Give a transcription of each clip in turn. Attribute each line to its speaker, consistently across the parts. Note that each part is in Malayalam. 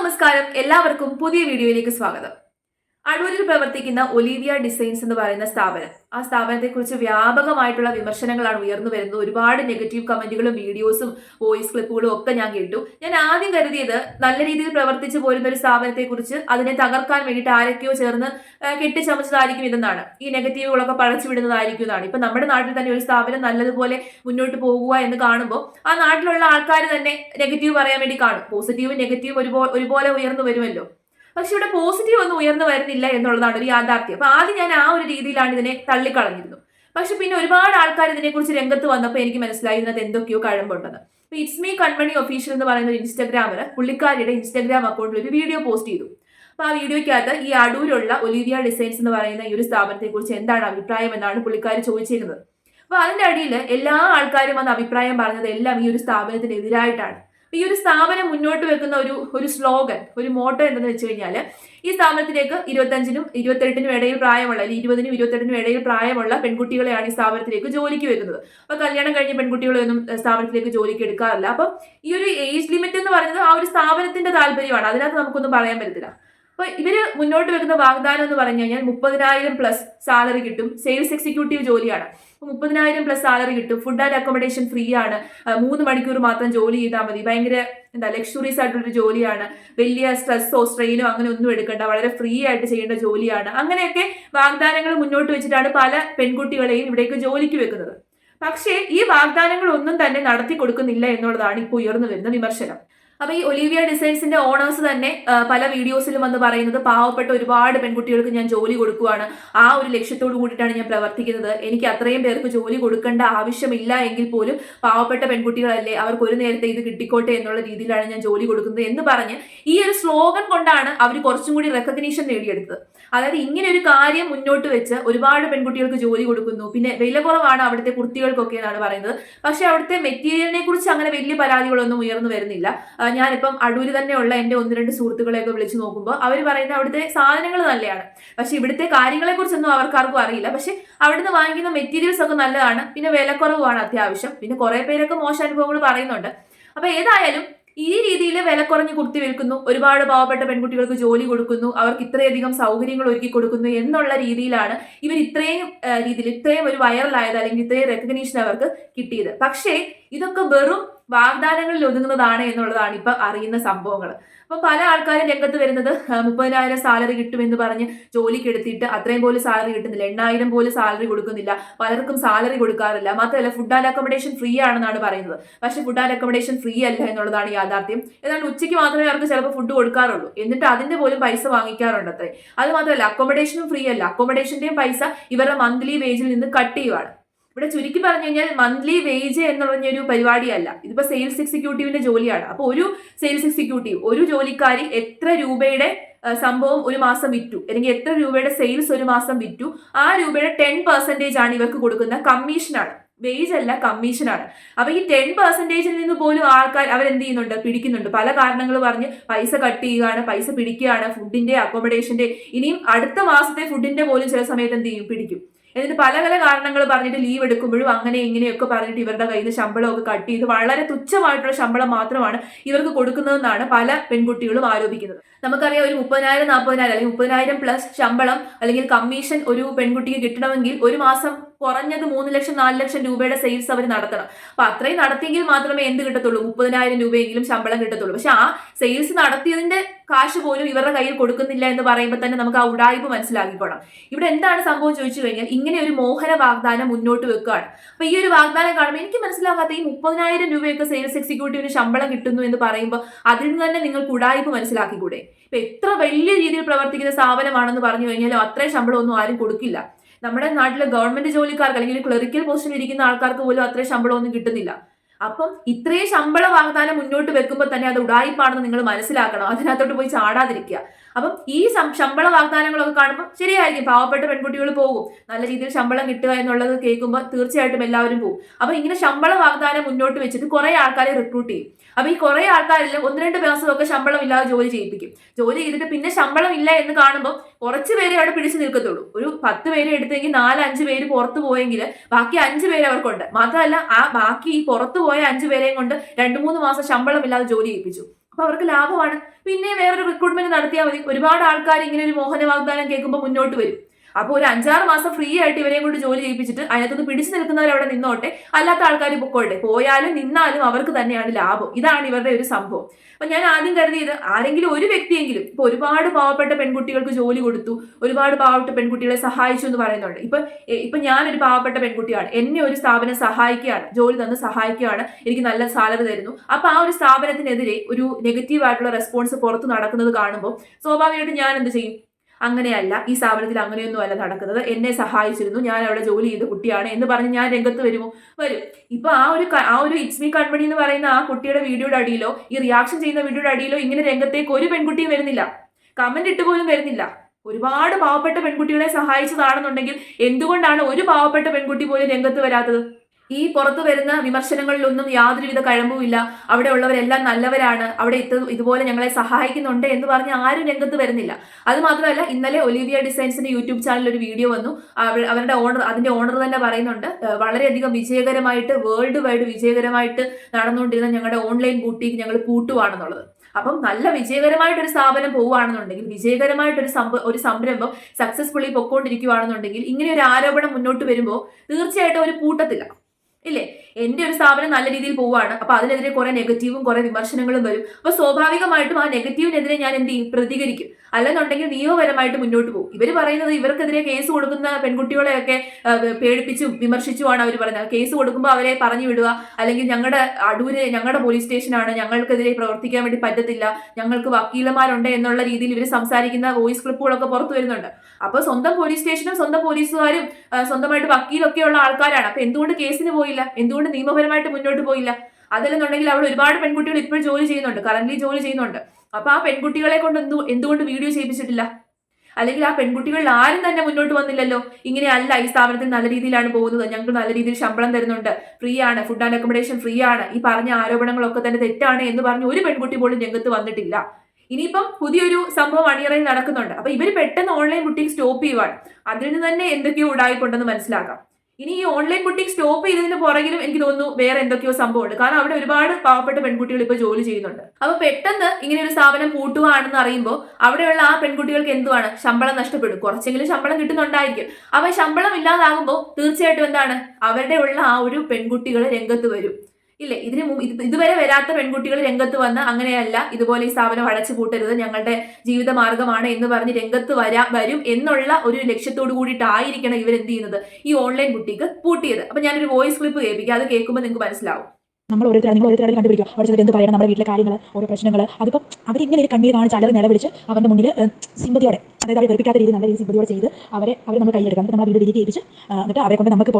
Speaker 1: നമസ്കാരം. എല്ലാവർക്കും പുതിയ വീഡിയോയിലേക്ക് സ്വാഗതം. അടൂരിൽ പ്രവർത്തിക്കുന്ന ഒലീവിയ ഡിസൈൻസ് എന്ന് പറയുന്ന സ്ഥാപനം. ആ സ്ഥാപനത്തെക്കുറിച്ച് വ്യാപകമായിട്ടുള്ള വിമർശനങ്ങളാണ് ഉയർന്നു വരുന്നത്. ഒരുപാട് നെഗറ്റീവ് കമന്റുകളും വീഡിയോസും വോയിസ് ക്ലിപ്പുകളും ഒക്കെ ഞാൻ കേട്ടു. ഞാൻ ആദ്യം കരുതിയത് നല്ല രീതിയിൽ പ്രവർത്തിച്ചു പോരുന്ന ഒരു സ്ഥാപനത്തെക്കുറിച്ച് അതിനെ തകർക്കാൻ വേണ്ടിയിട്ട് ആരൊക്കെയോ ചേർന്ന് കെട്ടിച്ചമച്ചതായിരിക്കും ഇതെന്നാണ്. ഈ നെഗറ്റീവുകളൊക്കെ പഴച്ചു വിടുന്നതായിരിക്കും എന്നാണ്. ഇപ്പൊ നമ്മുടെ നാട്ടിൽ തന്നെ ഒരു സ്ഥാപനം നല്ലതുപോലെ മുന്നോട്ട് പോകുക എന്ന് കാണുമ്പോൾ ആ നാട്ടിലുള്ള ആൾക്കാർ തന്നെ നെഗറ്റീവ് പറയാൻ വേണ്ടി കാണും. പോസിറ്റീവും നെഗറ്റീവും ഒരുപോലെ ഉയർന്നു വരുമല്ലോ. പക്ഷെ ഇവിടെ പോസിറ്റീവ് ഒന്നും ഉയർന്നു വരുന്നില്ല എന്നുള്ളതാണ് ഒരു യാഥാർത്ഥ്യം. അപ്പൊ ആദ്യം ഞാൻ ആ ഒരു രീതിയിലാണ് ഇതിനെ തള്ളിക്കളഞ്ഞിരുന്നു. പക്ഷെ പിന്നെ ഒരുപാട് ആൾക്കാർ ഇതിനെക്കുറിച്ച് രംഗത്ത് വന്നപ്പോൾ എനിക്ക് മനസ്സിലായി ഇതിനകത്ത് എന്തൊക്കെയോ കഴമ്പുണ്ടെന്ന്. അപ്പൊ ഇറ്റ്സ് മീ കൺമണി ഒഫീഷ്യൽ എന്ന് പറയുന്ന ഒരു ഇൻസ്റ്റാഗ്രാമിൽ പുള്ളിക്കാരിയുടെ ഇൻസ്റ്റാഗ്രാം അക്കൗണ്ടിൽ ഒരു വീഡിയോ പോസ്റ്റ് ചെയ്തു. അപ്പൊ ആ വീഡിയോയ്ക്കകത്ത് ഈ അടൂരുള്ള ഒലിവിയ ഡിസൈൻസ് എന്ന് പറയുന്ന ഈ ഒരു സ്ഥാപനത്തെ കുറിച്ച് എന്താണ് അഭിപ്രായം എന്നാണ് പുള്ളിക്കാർ ചോദിച്ചിരുന്നത്. അപ്പൊ അതിന്റെ അടിയിൽ എല്ലാ ആൾക്കാരും വന്ന് അഭിപ്രായം പറഞ്ഞത് എല്ലാം ഈ ഒരു സ്ഥാപനത്തിനെതിരായിട്ടാണ്. അപ്പൊ ഈ ഒരു സ്ഥാപനം മുന്നോട്ട് വെക്കുന്ന ഒരു ഒരു സ്ലോഗൻ ഒരു മോട്ടോ എന്തെന്ന് വെച്ച് കഴിഞ്ഞാൽ ഈ സ്ഥാപനത്തിലേക്ക് ഇരുപത്തഞ്ചിനും ഇരുപത്തെട്ടിനും ഇടയിൽ പ്രായമുള്ള അല്ലെങ്കിൽ ഇരുപതിനും ഇരുപത്തെട്ടിനും ഇടയിൽ പ്രായമുള്ള പെൺകുട്ടികളെയാണ് ഈ സ്ഥാപനത്തിലേക്ക് ജോലിക്ക് വെക്കുന്നത് അപ്പൊ കല്യാണം കഴിഞ്ഞ പെൺകുട്ടികളൊന്നും സ്ഥാപനത്തിലേക്ക് ജോലിക്ക് എടുക്കാറില്ല. അപ്പൊ ഈ ഒരു ഏജ് ലിമിറ്റ് എന്ന് പറയുന്നത് ആ ഒരു സ്ഥാപനത്തിന്റെ താല്പര്യമാണ്. അതിനകത്ത് നമുക്കൊന്നും പറയാൻ പറ്റത്തില്ല. അപ്പൊ ഇവർ മുന്നോട്ട് വെക്കുന്ന വാഗ്ദാനം എന്ന് പറഞ്ഞു കഴിഞ്ഞാൽ മുപ്പതിനായിരം പ്ലസ് സാലറി കിട്ടും. സെയിൽസ് എക്സിക്യൂട്ടീവ് ജോലിയാണ്. മുപ്പതിനായിരം പ്ലസ് സാലറി കിട്ടും. ഫുഡ് ആൻഡ് അക്കോമഡേഷൻ ഫ്രീ ആണ്. മൂന്ന് മണിക്കൂർ മാത്രം ജോലി ചെയ്താൽ മതി. ഭയങ്കര എന്താ ലക്ഷറീസ് ആയിട്ടുള്ളൊരു ജോലിയാണ്. വലിയ സ്ട്രെസ്സോ സ്ട്രെയിനോ അങ്ങനെ ഒന്നും എടുക്കണ്ട. വളരെ ഫ്രീ ആയിട്ട് ചെയ്യേണ്ട ജോലിയാണ്. അങ്ങനെയൊക്കെ വാഗ്ദാനങ്ങൾ മുന്നോട്ട് വെച്ചിട്ടാണ് പല പെൺകുട്ടികളെയും ഇവിടേക്ക് ജോലിക്ക് വെക്കുന്നത്. പക്ഷേ ഈ വാഗ്ദാനങ്ങൾ ഒന്നും തന്നെ നടത്തി കൊടുക്കുന്നില്ല എന്നുള്ളതാണ് ഇപ്പോൾ ഉയർന്നു വരുന്ന വിമർശനം. അപ്പൊ ഈ ഒലീവിയ ഡിസൈൻസിന്റെ ഓണേഴ്സ് തന്നെ പല വീഡിയോസിലും വന്ന് പറയുന്നത് പാവപ്പെട്ട ഒരുപാട് പെൺകുട്ടികൾക്ക് ഞാൻ ജോലി കൊടുക്കുവാണ്. ആ ഒരു ലക്ഷ്യത്തോട് കൂടിയിട്ടാണ് ഞാൻ പ്രവർത്തിക്കുന്നത്. എനിക്ക് അത്രയും പേർക്ക് ജോലി കൊടുക്കേണ്ട ആവശ്യമില്ല എങ്കിൽ പോലും പാവപ്പെട്ട പെൺകുട്ടികളല്ലേ അവർക്ക് ഒരു നേരത്തെ ഇത് കിട്ടിക്കോട്ടെ എന്നുള്ള രീതിയിലാണ് ഞാൻ ജോലി കൊടുക്കുന്നത് എന്ന് പറഞ്ഞ് ഈ ഒരു സ്ലോഗൻ കൊണ്ടാണ് അവർ കുറച്ചും കൂടി റെക്കഗ്നീഷൻ നേടിയെടുത്തത്. അതായത് ഇങ്ങനെ ഒരു കാര്യം മുന്നോട്ട് വെച്ച് ഒരുപാട് പെൺകുട്ടികൾക്ക് ജോലി കൊടുക്കുന്നു. പിന്നെ വില കുറവാണ് അവിടുത്തെ കുർത്തികൾക്കൊക്കെ എന്നാണ് പറയുന്നത്. പക്ഷെ അവിടുത്തെ മെറ്റീരിയലിനെ കുറിച്ച് അങ്ങനെ വലിയ പരാതികളൊന്നും ഉയർന്നു വരുന്നില്ല. ഞാനിപ്പം അടൂര് തന്നെയുള്ള എന്റെ ഒന്ന് രണ്ട് സുഹൃത്തുക്കളെയൊക്കെ വിളിച്ചു നോക്കുമ്പോൾ അവർ പറയുന്നത് അവിടുത്തെ സാധനങ്ങൾ നല്ലതാണ് പക്ഷെ ഇവിടുത്തെ കാര്യങ്ങളെ കുറിച്ചൊന്നും അവർക്കാർക്കും അറിയില്ല. പക്ഷെ അവിടുന്ന് വാങ്ങിക്കുന്ന മെറ്റീരിയൽസ് ഒക്കെ നല്ലതാണ്. പിന്നെ വിലക്കുറവുമാണ് അത്യാവശ്യം. പിന്നെ കുറേ പേരൊക്കെ മോശം അനുഭവങ്ങൾ പറയുന്നുണ്ട്. അപ്പോൾ ഏതായാലും ഈ രീതിയിൽ വില കുറഞ്ഞ് കുർത്തി വിൽക്കുന്നു. ഒരുപാട് പാവപ്പെട്ട പെൺകുട്ടികൾക്ക് ജോലി കൊടുക്കുന്നു. അവർക്ക് ഇത്രയധികം സൗകര്യങ്ങൾ ഒരുക്കി കൊടുക്കുന്നു എന്നുള്ള രീതിയിലാണ് ഇവർ ഇത്രയും രീതിയിൽ ഇത്രയും ഒരു വൈറലായത് അല്ലെങ്കിൽ ഇത്രയും റെക്കഗ്നീഷൻ അവർക്ക് കിട്ടിയത്. പക്ഷേ ഇതൊക്കെ വെറും വാഗ്ദാനങ്ങളിൽ ഒതുങ്ങുന്നതാണ് എന്നുള്ളതാണ് ഇപ്പൊ അറിയുന്ന സംഭവങ്ങൾ അപ്പൊ പല ആൾക്കാരും രംഗത്ത് വരുന്നത് മുപ്പതിനായിരം സാലറി കിട്ടുമെന്ന് പറഞ്ഞ് ജോലിക്ക് എടുത്തിട്ട് അത്രയും പോലും സാലറി കിട്ടുന്നില്ല എണ്ണായിരം പോലും സാലറി കൊടുക്കുന്നില്ല പലർക്കും സാലറി കൊടുക്കാറില്ല. മാത്രമല്ല ഫുഡ് ആൻഡ് അക്കോമഡേഷൻ ഫ്രീ ആണെന്നാണ് പറയുന്നത്. പക്ഷെ ഫുഡ് ആൻഡ് അക്കോമഡേഷൻ ഫ്രീ അല്ല എന്നുള്ളതാണ് യാഥാർത്ഥ്യം. എന്നാൽ ഉച്ചയ്ക്ക് മാത്രമേ അവർക്ക് ചിലപ്പോൾ ഫുഡ് കൊടുക്കാറുള്ളൂ. എന്നിട്ട് അതിന്റെ പോലും പൈസ വാങ്ങിക്കാറുണ്ട് അത്രേ. അത് മാത്രമല്ല അക്കോമഡേഷനും ഫ്രീ അല്ല. അക്കോമഡേഷന്റെയും പൈസ ഇവരുടെ മന്ത്ലി വേജിൽ നിന്ന് കട്ട് ചെയ്യുവാണ്. ഇവിടെ ചുരുക്കി പറഞ്ഞു കഴിഞ്ഞാൽ മന്ത്ലി വേജ് എന്ന് പറഞ്ഞൊരു പരിപാടിയല്ല. ഇതിപ്പോ സെയിൽസ് എക്സിക്യൂട്ടീവിന്റെ ജോലിയാണ്. അപ്പോൾ ഒരു സെയിൽസ് എക്സിക്യൂട്ടീവ് ഒരു ജോലിക്കാരി എത്ര രൂപയുടെ സംഭവം ഒരു മാസം വിറ്റു? അല്ലെങ്കിൽ എത്ര രൂപയുടെ സെയിൽസ് ഒരു മാസം വിറ്റു? ആ രൂപയുടെ ടെൻ പെർസെന്റേജ് ആണ് ഇവർക്ക് കൊടുക്കുന്ന കമ്മീഷനാണ് വേജ് അല്ല കമ്മീഷനാണ് അപ്പൊ ഈ ടെൻ പെർസെന്റേജിൽ നിന്ന് പോലും ആൾക്കാർ അവരെന്ത് ചെയ്യുന്നുണ്ട്? പിടിക്കുന്നുണ്ട്. പല കാരണങ്ങൾ പറഞ്ഞ് പൈസ കട്ട് ചെയ്യുകയാണ് പൈസ പിടിക്കുകയാണ് ഫുഡിന്റെ അക്കോമഡേഷന്റെ ഇനിയും അടുത്ത മാസത്തെ ഫുഡിന്റെ പോലും ചില സമയത്ത് എന്ത് ചെയ്യും? പിടിക്കും. എന്നിട്ട് പല പല കാരണങ്ങൾ പറഞ്ഞിട്ട് ലീവ് എടുക്കുമ്പോഴും അങ്ങനെ ഇങ്ങനെയൊക്കെ പറഞ്ഞിട്ട് ഇവരുടെ കയ്യിൽ നിന്ന് ശമ്പളമൊക്കെ കട്ട് ചെയ്ത് വളരെ തുച്ഛമായിട്ടുള്ള ശമ്പളം മാത്രമാണ് ഇവർക്ക് കൊടുക്കുന്നതെന്നാണ് പല പെൺകുട്ടികളും ആരോപിക്കുന്നത്. നമുക്കറിയാം ഒരു മുപ്പതിനായിരം നാൽപ്പതിനായിരം അല്ലെങ്കിൽ മുപ്പതിനായിരം പ്ലസ് ശമ്പളം അല്ലെങ്കിൽ കമ്മീഷൻ ഒരു പെൺകുട്ടിക്ക് കിട്ടണമെങ്കിൽ ഒരു മാസം കുറഞ്ഞത് മൂന്ന് ലക്ഷം നാല് ലക്ഷം രൂപയുടെ സെയിൽസ് അവർ നടത്തണം. അപ്പൊ അത്രയും നടത്തിയെങ്കിൽ മാത്രമേ എന്ത് കിട്ടത്തുള്ളൂ? മുപ്പതിനായിരം രൂപയെങ്കിലും ശമ്പളം കിട്ടത്തുള്ളൂ. പക്ഷെ ആ സെയിൽസ് നടത്തിയതിന്റെ കാശ് പോലും ഇവരുടെ കയ്യിൽ കൊടുക്കുന്നില്ല എന്ന് പറയുമ്പോൾ തന്നെ നമുക്ക് ആ ഉടായ്പ മനസ്സിലാക്കിക്കോണം. ഇവിടെ എന്താണ് സംഭവം ചോദിച്ചു കഴിഞ്ഞാൽ ഇങ്ങനെ ഒരു മോഹന വാഗ്ദാനം മുന്നോട്ട് വെക്കുകയാണ്. അപ്പൊ ഈ ഒരു വാഗ്ദാനം കാണുമ്പോൾ എനിക്ക് മനസ്സിലാകാത്ത ഈ മുപ്പതിനായിരം രൂപയൊക്കെ സെയിൽസ് എക്സിക്യൂട്ടീവിന് ശമ്പളം കിട്ടുന്നു എന്ന് പറയുമ്പോൾ അതിൽ നിന്ന് തന്നെ നിങ്ങൾക്ക് ഉടായ്പ മനസ്സിലാക്കിക്കൂടെ? ഇപ്പൊ എത്ര വലിയ രീതിയിൽ പ്രവർത്തിക്കുന്ന സ്ഥാപനമാണെന്ന് പറഞ്ഞു കഴിഞ്ഞാലും അത്രയും ശമ്പളം ഒന്നും ആരും കൊടുക്കില്ല. നമ്മുടെ നാട്ടിലെ ഗവൺമെന്റ് ജോലിക്കാർക്ക് അല്ലെങ്കിൽ ക്ലറിക്കൽ പോസ്റ്റിൽ ഇരിക്കുന്ന ആൾക്കാർക്ക് പോലും അത്രയും ശമ്പളം ഒന്നും കിട്ടുന്നില്ല. അപ്പം ഇത്രയും ശമ്പള വാഗ്ദാനം മുന്നോട്ട് വെക്കുമ്പോൾ തന്നെ അത് ഉടായിപ്പാണെന്ന് നിങ്ങൾ മനസ്സിലാക്കണം. അതിനകത്തോട്ട് പോയി ചാടാതിരിക്കുക. അപ്പം ഈ ശമ്പള വാഗ്ദാനങ്ങളൊക്കെ കാണുമ്പോൾ ശരിയായിരിക്കും. പാവപ്പെട്ട പെൺകുട്ടികൾ പോകും. നല്ല രീതിയിൽ ശമ്പളം കിട്ടുക എന്നുള്ളത് കേൾക്കുമ്പോൾ തീർച്ചയായിട്ടും എല്ലാവരും പോകും. അപ്പം ഇങ്ങനെ ശമ്പള വാഗ്ദാനം മുന്നോട്ട് വെച്ചിട്ട് കുറേ ആൾക്കാരെ റിക്രൂട്ട് ചെയ്യും. അപ്പൊ ഈ കുറേ ആൾക്കാരിൽ ഒന്ന് രണ്ട് മാസമൊക്കെ ശമ്പളം ഇല്ലാതെ ജോലി ചെയ്യിപ്പിക്കും. ജോലി ചെയ്തിട്ട് പിന്നെ ശമ്പളം ഇല്ല എന്ന് കാണുമ്പോൾ കുറച്ച് പേരെ അവിടെ പിടിച്ചു നിൽക്കത്തുള്ളൂ. ഒരു പത്ത് പേരെ എടുത്തെങ്കിൽ നാല് അഞ്ച് പേര് പുറത്തു പോയെങ്കിൽ ബാക്കി അഞ്ച് പേര് അവർക്കുണ്ട്. മാത്രമല്ല ആ ബാക്കി ഈ പുറത്തു പോയ അഞ്ച് പേരെയും കൊണ്ട് രണ്ട് മൂന്ന് മാസം ശമ്പളം ഇല്ലാതെ ജോലി ചെയ്യിപ്പിച്ചു. അപ്പൊ അവർക്ക് ലാഭമാണ്. പിന്നെ വേറൊരു റിക്രൂട്ട്മെന്റ് നടത്തിയാൽ മതി. ഒരുപാട് ആൾക്കാർ ഇങ്ങനെ ഒരു മോഹന വാഗ്ദാനം കേൾക്കുമ്പോൾ മുന്നോട്ട് വരും. അപ്പോൾ ഒരു അഞ്ചാറ് മാസം ഫ്രീ ആയിട്ട് ഇവരെയും കൊണ്ട് ജോലി ചെയ്യിപ്പിച്ചിട്ട് അതിനകത്തുനിന്ന് പിടിച്ചു നിൽക്കുന്നവർ അവിടെ നിന്നോട്ടെ. അല്ലാത്ത ആൾക്കാർ പൊക്കോട്ടെ പോയാലും നിന്നാലും അവർക്ക് തന്നെയാണ് ലാഭം. ഇതാണ് ഇവരുടെ ഒരു സംഭവം. അപ്പൊ ഞാൻ ആദ്യം കരുതിയത് ആരെങ്കിലും ഒരു വ്യക്തിയെങ്കിലും ഇപ്പൊ ഒരുപാട് പാവപ്പെട്ട പെൺകുട്ടികൾക്ക് ജോലി കൊടുത്തു ഒരുപാട് പാവപ്പെട്ട പെൺകുട്ടികളെ സഹായിച്ചു എന്ന് പറയുന്നുണ്ട്. ഇപ്പൊ ഇപ്പൊ ഞാനൊരു പാവപ്പെട്ട പെൺകുട്ടിയാണ്. എന്നെ ഒരു സ്ഥാപനം സഹായിക്കുകയാണ് ജോലി തന്ന് സഹായിക്കുകയാണ് എനിക്ക് നല്ല സാലറി തരുന്നു. അപ്പൊ ആ ഒരു സ്ഥാപനത്തിനെതിരെ ഒരു നെഗറ്റീവ് ആയിട്ടുള്ള റെസ്പോൺസ് പുറത്ത് നടക്കുന്നത് കാണുമ്പോൾ സ്വാഭാവികമായിട്ട് ഞാൻ എന്ത് ചെയ്യും? അങ്ങനെയല്ല ഈ സ്ഥാപനത്തിൽ അങ്ങനെയൊന്നും അല്ല നടക്കുന്നത്. എന്നെ സഹായിച്ചിരുന്നു. ഞാൻ അവിടെ ജോലി ചെയ്ത കുട്ടിയാണ് എന്ന് പറഞ്ഞ് ഞാൻ രംഗത്ത് വരുമോ? വരും. ഇപ്പൊ ആ ഒരു ആ ഒരു ഇറ്റ്സ് മീ കൺമണി എന്ന് പറയുന്ന ആ കുട്ടിയുടെ വീഡിയോയുടെ അടിയിലോ ഈ റിയാക്ഷൻ ചെയ്യുന്ന വീഡിയോയുടെ അടിയിലോ ഇങ്ങനെ രംഗത്തേക്ക് ഒരു പെൺകുട്ടിയും വരുന്നില്ല. കമന്റ് ഇട്ട് പോലും വരുന്നില്ല. ഒരുപാട് പാവപ്പെട്ട പെൺകുട്ടികളെ സഹായിച്ചതാണെന്നുണ്ടെങ്കിൽ എന്തുകൊണ്ടാണ് ഒരു പാവപ്പെട്ട പെൺകുട്ടി പോലും രംഗത്ത് വരാത്തത്? ഈ പുറത്തു വരുന്ന വിമർശനങ്ങളിലൊന്നും യാതൊരുവിധ കഴമ്പുമില്ല. അവിടെ ഉള്ളവരെല്ലാം നല്ലവരാണ്. അവിടെ ഇത് ഇതുപോലെ ഞങ്ങളെ സഹായിക്കുന്നുണ്ട് എന്ന് പറഞ്ഞ് ആരും രംഗത്ത് വരുന്നില്ല. അത് മാത്രമല്ല ഇന്നലെ ഒലിവിയ ഡിസൈൻസിന്റെ യൂട്യൂബ് ചാനലിൽ ഒരു വീഡിയോ വന്നു. അവരുടെ ഓണർ അതിന്റെ ഓണർ തന്നെ പറയുന്നുണ്ട് വളരെയധികം വിജയകരമായിട്ട് വേൾഡ് വൈഡ് വിജയകരമായിട്ട് നടന്നുകൊണ്ടിരുന്ന ഞങ്ങളുടെ ഓൺലൈൻ ബൂട്ടിക്ക് ഞങ്ങൾ പൂട്ടുവാണെന്നുള്ളത്. അപ്പം നല്ല വിജയകരമായിട്ടൊരു സ്ഥാപനം പോവുകയാണെന്നുണ്ടെങ്കിൽ വിജയകരമായിട്ടൊരു സംഭ ഒരു സംരംഭം സക്സസ്ഫുള്ളി പൊക്കോണ്ടിരിക്കുകയാണെന്നുണ്ടെങ്കിൽ ഇങ്ങനെ ഒരു ആരോപണം മുന്നോട്ട് വരുമ്പോൾ തീർച്ചയായിട്ടും ഒരു പൂട്ടത്തില്ല. ഇല്ലേ? എന്റെ ഒരു സ്ഥാപനം നല്ല രീതിയിൽ പോവാണ്. അപ്പൊ അതിനെതിരെ കുറെ നെഗറ്റീവും കുറെ വിമർശനങ്ങളും വരും. അപ്പൊ സ്വാഭാവികമായിട്ടും ആ നെഗറ്റീവിനെതിരെ ഞാൻ എന്ത് ചെയ്യും? പ്രതികരിക്കും. അല്ലെന്നുണ്ടെങ്കിൽ നിയമപരമായിട്ട് മുന്നോട്ട് പോകും. ഇവർ പറയുന്നത് ഇവർക്കെതിരെ കേസ് കൊടുക്കുന്ന പെൺകുട്ടികളെയൊക്കെ പേടിപ്പിച്ചും വിമർശിച്ചുമാണ് അവർ പറയുന്നത്. കേസ് കൊടുക്കുമ്പോൾ അവരെ പറഞ്ഞു വിടുക. അല്ലെങ്കിൽ ഞങ്ങളുടെ അടൂര് ഞങ്ങളുടെ പോലീസ് സ്റ്റേഷനാണ്. ഞങ്ങൾക്കെതിരെ പ്രവർത്തിക്കാൻ വേണ്ടി പറ്റത്തില്ല. ഞങ്ങൾക്ക് വക്കീലന്മാരുണ്ട് എന്നുള്ള രീതിയിൽ ഇവർ സംസാരിക്കുന്ന വോയിസ് ക്ലിപ്പുകളൊക്കെ പുറത്തു വരുന്നുണ്ട്. അപ്പൊ സ്വന്തം പോലീസ് സ്റ്റേഷനും സ്വന്തം പോലീസുകാരും സ്വന്തമായിട്ട് വക്കീലൊക്കെയുള്ള ആൾക്കാരാണ്. അപ്പൊ എന്തുകൊണ്ട് കേസിന് പോയില്ല. എന്തുകൊണ്ട് നിയമപരമായിട്ട് മുന്നോട്ട് പോയില്ല? അതല്ലെന്നുണ്ടെങ്കിൽ അവിടെ ഒരുപാട് പെൺകുട്ടികൾ ഇപ്പോൾ ജോലി ചെയ്യുന്നുണ്ട്. കറന്റ് ജോലി ചെയ്യുന്നുണ്ട്. അപ്പോൾ ആ പെൺകുട്ടികളെ കൊണ്ട് എന്തു എന്തുകൊണ്ട് വീഡിയോ ചെയ്യിപ്പിച്ചിട്ടില്ല? അല്ലെങ്കിൽ ആ പെൺകുട്ടികളിൽ ആരും തന്നെ മുന്നോട്ട് വന്നില്ലല്ലോ. ഇങ്ങനെ അല്ല ഈ സ്ഥാപനത്തിൽ നല്ല രീതിയിലാണ് പോകുന്നത്. ഞങ്ങൾക്ക് നല്ല രീതിയിൽ ശമ്പളം തരുന്നുണ്ട്. ഫ്രീ ആണ്. ഫുഡ് ആൻഡ് അക്കോമഡേഷൻ ഫ്രീ ആണ്. ഈ പറഞ്ഞ ആരോപണങ്ങളൊക്കെ തന്നെ തെറ്റാണ് എന്ന് പറഞ്ഞ് ഒരു പെൺകുട്ടി പോലും രംഗത്ത് വന്നിട്ടില്ല. ഇനിയിപ്പം പുതിയൊരു സംഭവം അണിയറയിൽ നടക്കുന്നുണ്ട്. അപ്പൊ ഇവർ പെട്ടെന്ന് ഓൺലൈൻ ബുട്ടിങ് സ്റ്റോപ്പ് ചെയ്യുവാണ്. അതിൽ നിന്ന് തന്നെ എന്തൊക്കെയോ ഉണ്ടായിക്കൊണ്ടെന്ന് മനസ്സിലാക്കാം. ഇനി ഈ ഓൺലൈൻ ബുട്ടിങ് സ്റ്റോപ്പ് ചെയ്തതിന് പുറകിലും എനിക്ക് തോന്നുന്നു വേറെ എന്തൊക്കെയോ സംഭവമുണ്ട്. കാരണം അവിടെ ഒരുപാട് പാവപ്പെട്ട പെൺകുട്ടികൾ ഇപ്പോൾ ജോലി ചെയ്യുന്നുണ്ട്. അപ്പൊ പെട്ടെന്ന് ഇങ്ങനെ ഒരു സ്ഥാപനം പൂട്ടുകയാണെന്ന് അറിയുമ്പോൾ അവിടെയുള്ള ആ പെൺകുട്ടികൾക്ക് എന്തുവാണ്? ശമ്പളം നഷ്ടപ്പെടും. കുറച്ചെങ്കിലും ശമ്പളം കിട്ടുന്നുണ്ടായിരിക്കും. അപ്പൊ ശമ്പളം ഇല്ലാതാകുമ്പോൾ തീർച്ചയായിട്ടും എന്താണ്? അവരുടെ ഉള്ള ആ ഒരു പെൺകുട്ടികൾ രംഗത്ത് വരും. ഇല്ലേ? ഇതിന് ഇതുവരെ വരാത്ത പെൺകുട്ടികൾ രംഗത്ത് വന്ന് അങ്ങനെയല്ല ഇതുപോലെ ഈ സ്ഥാപനം അടച്ചു പൂട്ടരുത് ഞങ്ങളുടെ ജീവിത മാർഗമാണ് എന്ന് പറഞ്ഞ് രംഗത്ത് വരാ വരും എന്നുള്ള ഒരു ലക്ഷ്യത്തോടു കൂടിയിട്ടായിരിക്കണം ഇവർ എന്ത് ചെയ്യുന്നത്? ഈ ഓൺലൈൻ ബുട്ടിക്ക് പൂട്ടിയത്. അപ്പൊ ഞാനൊരു വോയിസ് ക്ലിപ്പ് കേൾപ്പിക്കാം. അത് കേൾക്കുമ്പോൾ നിങ്ങൾക്ക് മനസ്സിലാവും.
Speaker 2: നമ്മൾ ഓരോരുത്തർ നിങ്ങൾ ഓരോരുത്തരും കണ്ടുപിടിക്കുക. അവിടെ എന്ത് പറയണം? നമ്മുടെ വീട്ടിലെ കാര്യങ്ങൾ ഓരോ പ്രശ്നങ്ങൾ അതിപ്പം അവരിങ്ങനെ ഒരു കണ്ണീർ കാണിച്ച് നിലവിളിച്ച് അവരുടെ മുന്നിൽ സിമ്പതിയോടെ അതായത് അവർ വെറുപ്പിക്കാത്ത രീതിയിൽ നല്ല രീതിയിൽ സിമ്പതിയോടെ ചെയ്ത് അവരെ അവർ നമ്മൾ കൈയെടുക്കാം എന്നിട്ട് നമ്മൾ വീട് ഡിലീറ്റ് ചെയ്യിപ്പിച്ച് എന്നിട്ട് അവരെ കൊണ്ട് നമുക്ക്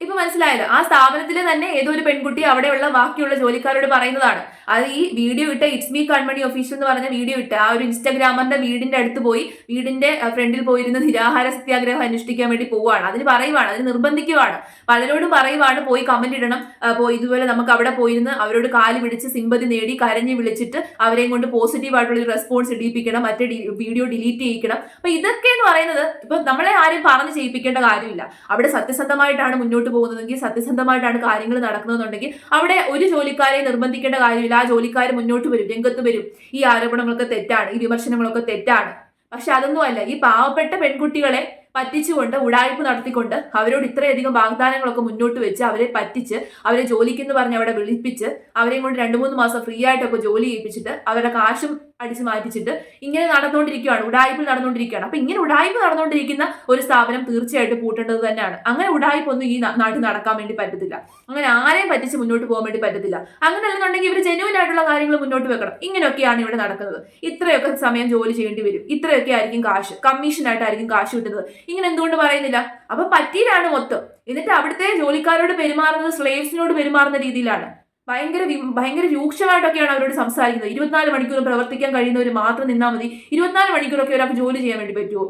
Speaker 1: ഇപ്പൊ മനസ്സിലായല്ലോ ആ സ്ഥാപനത്തിലെ തന്നെ ഏതോ ഒരു പെൺകുട്ടി അവിടെയുള്ള ബാക്കിയുള്ള ജോലിക്കാരോട് പറയുന്നതാണ്. അത് ഈ വീഡിയോ ഇട്ട ഇറ്റ്സ് മീ കൺമണി ഒഫീഷ്യൽ എന്ന് പറഞ്ഞ വീഡിയോ ഇട്ട ആ ഒരു ഇൻസ്റ്റാഗ്രാമറിന്റെ വീടിന്റെ അടുത്ത് പോയി വീടിന്റെ ഫ്രണ്ടിൽ പോയിരുന്ന നിരാഹാര സത്യാഗ്രഹം അനുഷ്ഠിക്കാൻ വേണ്ടി പോവുകയാണ് അതിന് പറയുവാണ് അതിന് നിർബന്ധിക്കുവാണ്. പലരോടും പറയുവാണ് പോയി കമന്റ് ഇടണം. പോയി ഇതുപോലെ നമുക്ക് അവിടെ പോയിരുന്ന് അവരോട് കാൽ പിടിച്ച് സിമ്പതി നേടി കരഞ്ഞ് വിളിച്ചിട്ട് അവരെയും കൊണ്ട് പോസിറ്റീവ് ആയിട്ടുള്ള ഒരു റെസ്പോൺസ് ഇടിപ്പിക്കണം മറ്റേ വീഡിയോ ഡിലീറ്റ് ചെയ്യിക്കണം. അപ്പൊ ഇതൊക്കെ എന്ന് പറയുന്നത് ഇപ്പൊ നമ്മളെ ആരും പറഞ്ഞ് ചെയ്യിപ്പിക്കേണ്ട കാര്യമില്ല. അവിടെ സത്യസന്ധമായിട്ടാണ് മുന്നോട്ട് പോകുന്നതെങ്കിൽ സത്യസന്ധമായിട്ടാണ് കാര്യങ്ങൾ നടക്കുന്നതെന്നുണ്ടെങ്കിൽ അവിടെ ഒരു ജോലിക്കാരെ നിർബന്ധിക്കേണ്ട കാര്യമില്ല. ജോലിക്കാർ മുന്നോട്ട് വരും രംഗത്ത് വരും. ഈ ആരോപണങ്ങളൊക്കെ തെറ്റാണ് ഈ വിമർശനങ്ങളൊക്കെ തെറ്റാണ്. പക്ഷെ അതൊന്നും അല്ല ഈ പാവപ്പെട്ട പെൺകുട്ടികളെ പറ്റിച്ചുകൊണ്ട് ഉടായ്പ നടത്തിക്കൊണ്ട് അവരോട് ഇത്രയധികം വാഗ്ദാനങ്ങളൊക്കെ മുന്നോട്ട് വെച്ച് അവരെ പറ്റിച്ച് അവരെ ജോലിക്കെന്ന് പറഞ്ഞ് അവിടെ വിളിപ്പിച്ച് അവരെയും കൊണ്ട് രണ്ടു മൂന്ന് മാസം ഫ്രീ ആയിട്ടൊക്കെ ജോലി ചെയ്യിപ്പിച്ചിട്ട് അവരുടെ കാശും അടിച്ചു മാറ്റിച്ചിട്ട് ഇങ്ങനെ നടന്നുകൊണ്ടിരിക്കുകയാണ് ഉടായ്പ നടന്നുകൊണ്ടിരിക്കുകയാണ് അപ്പൊ ഇങ്ങനെ ഉടായ്പ നടന്നുകൊണ്ടിരിക്കുന്ന ഒരു സ്ഥാപനം തീർച്ചയായിട്ടും പൂട്ടേണ്ടത് തന്നെയാണ്. അങ്ങനെ ഉടായ്പ ഒന്നും ഈ നാട്ടിൽ നടക്കാൻ വേണ്ടി പറ്റത്തില്ല. അങ്ങനെ ആരെയും പറ്റിച്ച് മുന്നോട്ട് പോകാൻ വേണ്ടി പറ്റത്തില്ല. അങ്ങനെ അല്ലെന്നുണ്ടെങ്കിൽ ഇവർ ജെന്യൂൻ ആയിട്ടുള്ള കാര്യങ്ങൾ മുന്നോട്ട് വെക്കണം. ഇങ്ങനെയൊക്കെയാണ് ഇവിടെ നടക്കുന്നത്. ഇത്രയൊക്കെ സമയം ജോലി ചെയ്യേണ്ടി വരും. ഇത്രയൊക്കെ ആയിരിക്കും കാശ്. കമ്മീഷനായിട്ടായിരിക്കും കാശ് കിട്ടുന്നത്. ഇങ്ങനെ എന്തുകൊണ്ട് പറയുന്നില്ല? അപ്പൊ പറ്റിയിലാണ് മൊത്തം. എന്നിട്ട് അവിടുത്തെ ജോലിക്കാരോട് പെരുമാറുന്നത് സ്ലേവ്സിനോട് പെരുമാറുന്ന രീതിയിലാണ്. ഭയങ്കര ഭയങ്കര രൂക്ഷമായിട്ടൊക്കെയാണ് അവരോട് സംസാരിക്കുന്നത്. ഇരുപത്തിനാല് മണിക്കൂർ പ്രവർത്തിക്കാൻ കഴിയുന്നവർ മാത്രം നിന്നാൽ മതി. ഇരുപത്തിനാല് മണിക്കൂറൊക്കെ ഒരാൾക്ക് ജോലി ചെയ്യാൻ വേണ്ടി പറ്റുമോ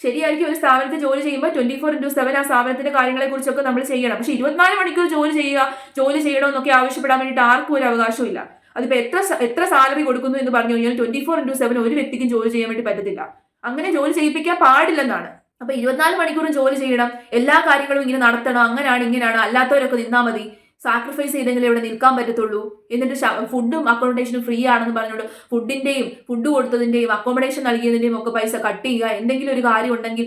Speaker 1: ശരിയായിരിക്കും ഒരു സ്ഥാപനത്തിൽ ജോലി ചെയ്യുമ്പോൾ ട്വന്റി ഫോർ ഇന്റു സെവൻ ആ സ്ഥാപനത്തിന്റെ കാര്യങ്ങളെ കുറിച്ചൊക്കെ നമ്മൾ ചെയ്യണം. പക്ഷെ ഇരുപത്തിനാല് മണിക്കൂർ ജോലി ചെയ്യുക ജോലി ചെയ്യണമെന്നൊക്കെ ആവശ്യപ്പെടാൻ വേണ്ടിയിട്ട് ആർക്കും ഒരു അവകാശവും അതിപ്പോ എത്ര എത്ര സാലറി കൊടുക്കുന്നു എന്ന് പറഞ്ഞു കഴിഞ്ഞാൽ ട്വന്റി ഫോർ ഇന്റു സെവൻ ഒരു വ്യക്തിക്കും ജോലി ചെയ്യാൻ വേണ്ടി പറ്റത്തില്ല. അങ്ങനെ ജോലി ചെയ്യിപ്പിക്കാൻ പാടില്ലെന്നാണ്. അപ്പൊ ഇരുപത്തിനാല് മണിക്കൂറും ജോലി ചെയ്യണം. എല്ലാ കാര്യങ്ങളും ഇങ്ങനെ നടത്തണം. അങ്ങനെയാണ് ഇങ്ങനെയാണ് അല്ലാത്തവരൊക്കെ നിന്നാൽ മതി. സാക്രിഫൈസ് ചെയ്തെങ്കിലേ ഇവിടെ നിൽക്കാൻ പറ്റത്തുള്ളൂ. എന്നിട്ട് ഫുഡും അക്കോമഡേഷനും ഫ്രീ ആണെന്ന് പറഞ്ഞുകൊണ്ട് ഫുഡിന്റെയും ഫുഡ് കൊടുത്തതിന്റെയും അക്കോമഡേഷൻ നൽകിയതിന്റെയും ഒക്കെ പൈസ കട്ട് ചെയ്യുക. എന്തെങ്കിലും ഒരു കാര്യം ഉണ്ടെങ്കിൽ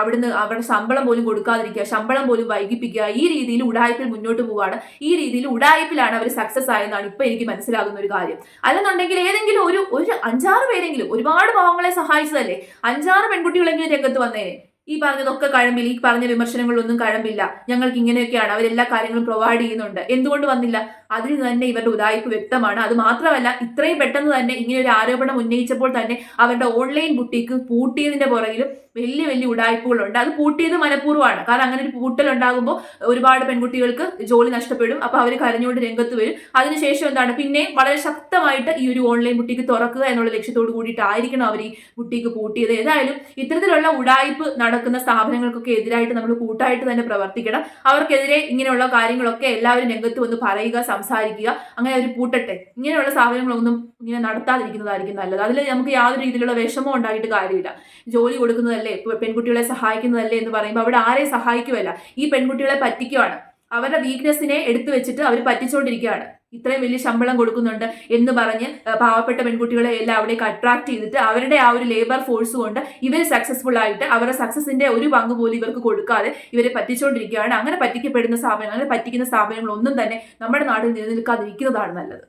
Speaker 1: അവിടുന്ന് അവരുടെ ശമ്പളം പോലും കൊടുക്കാതിരിക്കുക. ശമ്പളം പോലും വൈകിപ്പിക്കുക. ഈ രീതിയിൽ ഉടായ്പിൽ മുന്നോട്ട് പോവുകയാണ് ഈ രീതിയിൽ ഉടായ്പിലാണ് അവർ സക്സസ് ആയെന്നാണ് ഇപ്പൊ എനിക്ക് മനസ്സിലാകുന്ന ഒരു കാര്യം. അല്ലെന്നുണ്ടെങ്കിൽ ഏതെങ്കിലും ഒരു ഒരു അഞ്ചാറ് പേരെങ്കിലും ഒരുപാട് പാവങ്ങളെ സഹായിച്ചതല്ലേ? അഞ്ചാറ് പെൺകുട്ടികളെങ്കിലും രംഗത്ത് വന്നേനെ. ഈ പറഞ്ഞതൊക്കെ കഴമ്പില്ല ഈ പറഞ്ഞ വിമർശനങ്ങളൊന്നും കഴമ്പില്ല. ഞങ്ങൾക്ക് ഇങ്ങനെയൊക്കെയാണ്. അവരെല്ലാ കാര്യങ്ങളും പ്രൊവൈഡ് ചെയ്യുന്നുണ്ട്. എന്തുകൊണ്ട് വന്നില്ല? അതിന് തന്നെ ഇവരുടെ ഉദായിപ്പ് വ്യക്തമാണ്. അത് മാത്രമല്ല ഇത്രയും പെട്ടെന്ന് തന്നെ ഇങ്ങനെ ഒരു ആരോപണം ഉന്നയിച്ചപ്പോൾ തന്നെ അവരുടെ ഓൺലൈൻ ബുട്ടീക്ക് പൂട്ടിയതിന്റെ പുറകിലും വലിയ വലിയ ഉടായ്പകളുണ്ട് അത് പൂട്ടിയത് മനഃപൂർവമാണ്. കാരണം അങ്ങനെ ഒരു പൂട്ടൽ ഉണ്ടാകുമ്പോൾ ഒരുപാട് പെൺകുട്ടികൾക്ക് ജോലി നഷ്ടപ്പെടും. അപ്പോൾ അവർ കരഞ്ഞുകൊണ്ട് രംഗത്ത് വരും. അതിനുശേഷം എന്താണ്? പിന്നെ വളരെ ശക്തമായിട്ട് ഈ ഒരു ഓൺലൈൻ ബുട്ടിക്ക് തുറക്കുക എന്നുള്ള ലക്ഷ്യത്തോട് കൂടിയിട്ടായിരിക്കണം അവർ ഈ ബുട്ടിക്ക് പൂട്ടിയത്. ഏതായാലും ഇത്തരത്തിലുള്ള ഉടായ്പ് നടക്കുന്ന സ്ഥാപനങ്ങൾക്കൊക്കെ എതിരായിട്ട് നമ്മൾ കൂട്ടായിട്ട് തന്നെ പ്രവർത്തിക്കണം. അവർക്കെതിരെ ഇങ്ങനെയുള്ള കാര്യങ്ങളൊക്കെ എല്ലാവരും രംഗത്ത് വന്ന് പറയുക സംസാരിക്കുക. അങ്ങനെ അവർ പൂട്ടട്ടെ. ഇങ്ങനെയുള്ള സാഹചര്യങ്ങളൊന്നും ഇങ്ങനെ നടത്താതിരിക്കുന്നതായിരിക്കും നല്ലത്. അതിൽ നമുക്ക് യാതൊരു രീതിയിലുള്ള വിഷമം ഉണ്ടായിട്ട് കാര്യമില്ല. ജോലി കൊടുക്കുന്നതല്ലേ? പെൺകുട്ടികളെ സഹായിക്കുന്നതല്ലേ എന്ന് പറയുമ്പോൾ അവിടെ ആരെയും സഹായിക്കുമല്ല ഈ പെൺകുട്ടികളെ പറ്റിക്കുവാണ്. അവരുടെ വീക്ക്നെസ്സിനെ എടുത്തു വെച്ചിട്ട് അവർ പറ്റിച്ചുകൊണ്ടിരിക്കുകയാണ് ഇത്രയും വലിയ ശമ്പളം കൊടുക്കുന്നുണ്ട് എന്ന് പറഞ്ഞ് പാവപ്പെട്ട പെൺകുട്ടികളെ എല്ലാം അവിടേക്ക് അട്രാക്ട് ചെയ്തിട്ട് അവരുടെ ആ ഒരു ലേബർ ഫോഴ്സ് കൊണ്ട് ഇവർ സക്സസ്ഫുൾ ആയിട്ട് അവരുടെ സക്സസിന്റെ ഒരു പങ്ക് പോലും ഇവർക്ക് കൊടുക്കാതെ ഇവരെ പറ്റിച്ചുകൊണ്ടിരിക്കുകയാണ് അങ്ങനെ പറ്റിക്കപ്പെടുന്ന സ്ഥാപനങ്ങൾ അങ്ങനെ പറ്റിക്കുന്ന സ്ഥാപനങ്ങൾ ഒന്നും തന്നെ നമ്മുടെ നാട്ടിൽ നിലനിൽക്കാതിരിക്കുന്നതാണ് നല്ലത്.